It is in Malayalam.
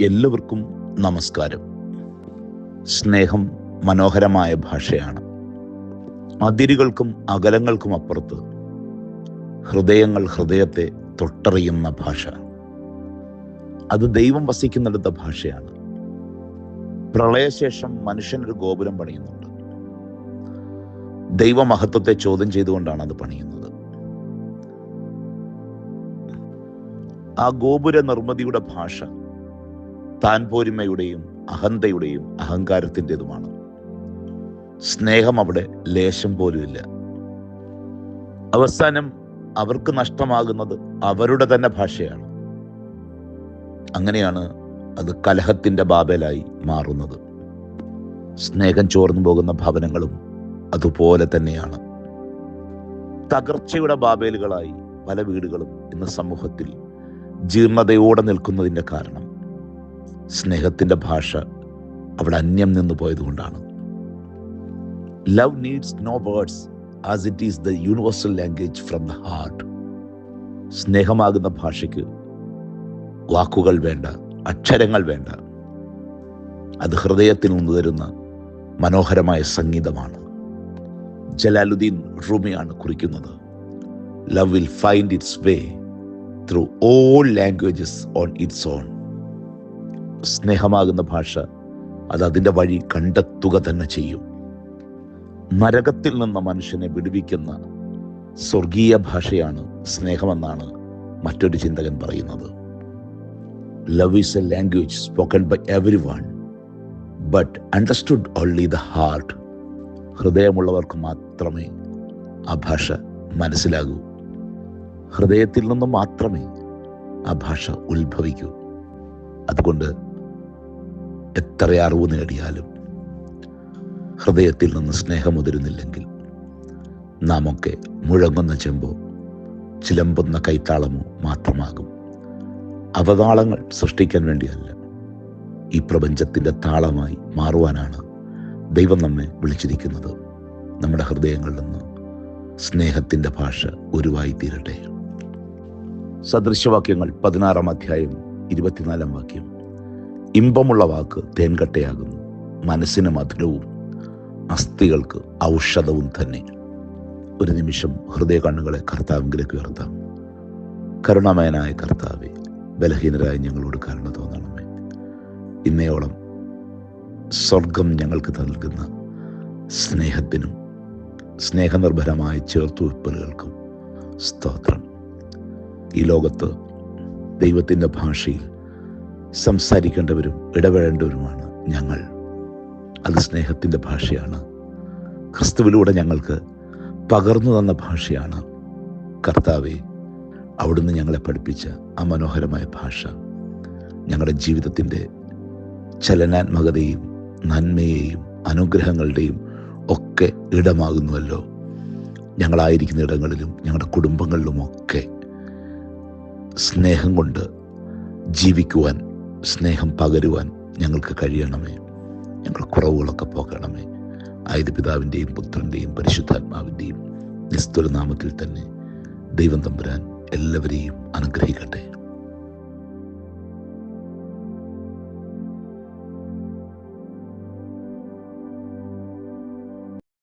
എല്ലാവർക്കും നമസ്കാരം. സ്നേഹം മനോഹരമായ ഭാഷയാണ്. അതിരുകൾക്കും അകലങ്ങൾക്കും അപ്പുറത്ത് ഹൃദയങ്ങൾ ഹൃദയത്തെ തൊട്ടറിയുന്ന ഭാഷ. അത് ദൈവം വസിക്കുന്നിടത്ത ഭാഷയാണ്. പ്രളയശേഷം മനുഷ്യനൊരു ഗോപുരം പണിയുന്നുണ്ട്. ദൈവമഹത്വത്തെ ചോദ്യം ചെയ്തുകൊണ്ടാണ് അത് പണിയുന്നത്. ആ ഗോപുര നിർമ്മിതിയുടെ ഭാഷ താൻ പോരിമയുടെയും അഹന്തയുടെയും അഹങ്കാരത്തിന്റെതുമാണ്. സ്നേഹം അവിടെ ലേശം പോലുമില്ല. അവസാനം അവർക്ക് നഷ്ടമാകുന്നത് അവരുടെ തന്നെ ഭാഷയാണ്. അങ്ങനെയാണ് അത് കലഹത്തിന്റെ ബാബേലായി മാറുന്നത്. സ്നേഹം ചോർന്നു പോകുന്ന ഭവനങ്ങളും അതുപോലെ തന്നെയാണ്. തകർച്ചയുടെ ബാബേലുകളായി പല വീടുകളും ഇന്ന് സമൂഹത്തിൽ ജീർണതയോടെ നിൽക്കുന്നതിന്റെ കാരണം. സ്നേഹത്തിന്റെ ഭാഷ അവിടെ അന്യം നിന്ന് പോയതുകൊണ്ടാണ്. Love needs no words as it is the universal language from the heart സ്നേഹമാകുന്ന ഭാഷയ്ക്ക് വാക്കുകൾ വേണ്ട അക്ഷരങ്ങൾ വേണ്ട. അത് ഹൃദയത്തിൽ നിന്ന് തരുന്ന മനോഹരമായ സംഗീതമാണ്. ജലാലുദ്ദീൻ റൂമിയാണ് കുറിക്കുന്നത്. Love will find its way through all languages on its own സ്നേഹമാകുന്ന ഭാഷ അത് അതിന്റെ വഴി കണ്ടെത്തുക തന്നെ ചെയ്യും. നരകത്തിൽ നിന്ന് മനുഷ്യനെ വിടുവിക്കുന്ന സ്വർഗീയ ഭാഷയാണ് സ്നേഹമെന്നാണ് മറ്റൊരു ചിന്തകൻ പറയുന്നത്. Love is a language spoken by everyone but understood only the heart ഹൃദയമുള്ളവർക്ക് മാത്രമേ ആ ഭാഷ മനസ്സിലാകൂ. ഹൃദയത്തിൽ നിന്ന് മാത്രമേ ആ ഭാഷ ഉത്ഭവിക്കൂ. അതുകൊണ്ട് എത്ര അറിവ് നേടിയാലും ഹൃദയത്തിൽ നിന്ന് സ്നേഹമുതിരുന്നില്ലെങ്കിൽ നാം ഒക്കെ മുഴങ്ങുന്ന ചെമ്പോ ചിലമ്പുന്ന കൈത്താളമോ മാത്രമാകും. അവതാളങ്ങൾ സൃഷ്ടിക്കാൻ വേണ്ടിയല്ല ഈ പ്രപഞ്ചത്തിന്റെ താളമായി മാറുവാനാണ് ദൈവം നമ്മെ വിളിച്ചിരിക്കുന്നത്. നമ്മുടെ ഹൃദയങ്ങളിൽ നിന്ന് സ്നേഹത്തിന്റെ ഭാഷ ഉരുവായി തീരട്ടെ സദൃശവാക്യങ്ങൾ പതിനാറാം അധ്യായം ഇരുപത്തിനാലാം വാക്യം. ഇമ്പമുള്ള വാക്ക് തേൻകട്ടയാകുന്നു. മനസ്സിന് മധുരവും അസ്ഥികൾക്ക് ഔഷധവും തന്നെ. ഒരു നിമിഷം ഹൃദയ കണ്ണുകളെ കർത്താവിലേക്ക് ഉയർത്താം. കരുണാമയനായ കർത്താവെ ബലഹീനരായ ഞങ്ങളോട് കരുണ തോന്നണമേ. ഇന്നയോളം സ്വർഗം ഞങ്ങൾക്ക് നൽകുന്ന സ്നേഹത്തിനും സ്നേഹനിർഭരമായ ചേർത്തുവെപ്പലുകൾക്കും സ്തോത്രം. ഈ ലോകത്ത് ദൈവത്തിന്റെ ഭാഷയിൽ സംസാരിക്കേണ്ടവരും ഇടപെടേണ്ടവരുമാണ് ഞങ്ങൾ. അത് സ്നേഹത്തിന്റെ ഭാഷയാണ്. ക്രിസ്തുവിലൂടെ ഞങ്ങൾക്ക് പകർന്നു തന്ന ഭാഷയാണ് കർത്താവെ അവിടുന്ന് ഞങ്ങളെ പഠിപ്പിച്ച ആ മനോഹരമായ ഭാഷ. ഞങ്ങളുടെ ജീവിതത്തിന്റെ ചലനാത്മകതയും നന്മയെയും അനുഗ്രഹങ്ങളുടെയും ഒക്കെ ഇടമാകുന്നുവല്ലോ. ഞങ്ങളായിരിക്കുന്ന ഇടങ്ങളിലും ഞങ്ങളുടെ കുടുംബങ്ങളിലുമൊക്കെ സ്നേഹം കൊണ്ട് ജീവിക്കുവാൻ സ്നേഹം പകരുവാൻ ഞങ്ങൾക്ക് കഴിയണമേ. ഞങ്ങളുടെ കുറവുകളൊക്കെ പോകണമേ. ആയത് പിതാവിന്റെയും പുത്രന്റെയും പരിശുദ്ധാത്മാവിന്റെയും നിസ്തുലനാമത്തിൽ തന്നെ ദൈവം തമ്പുരാൻ എല്ലാവരെയും അനുഗ്രഹിക്കട്ടെ.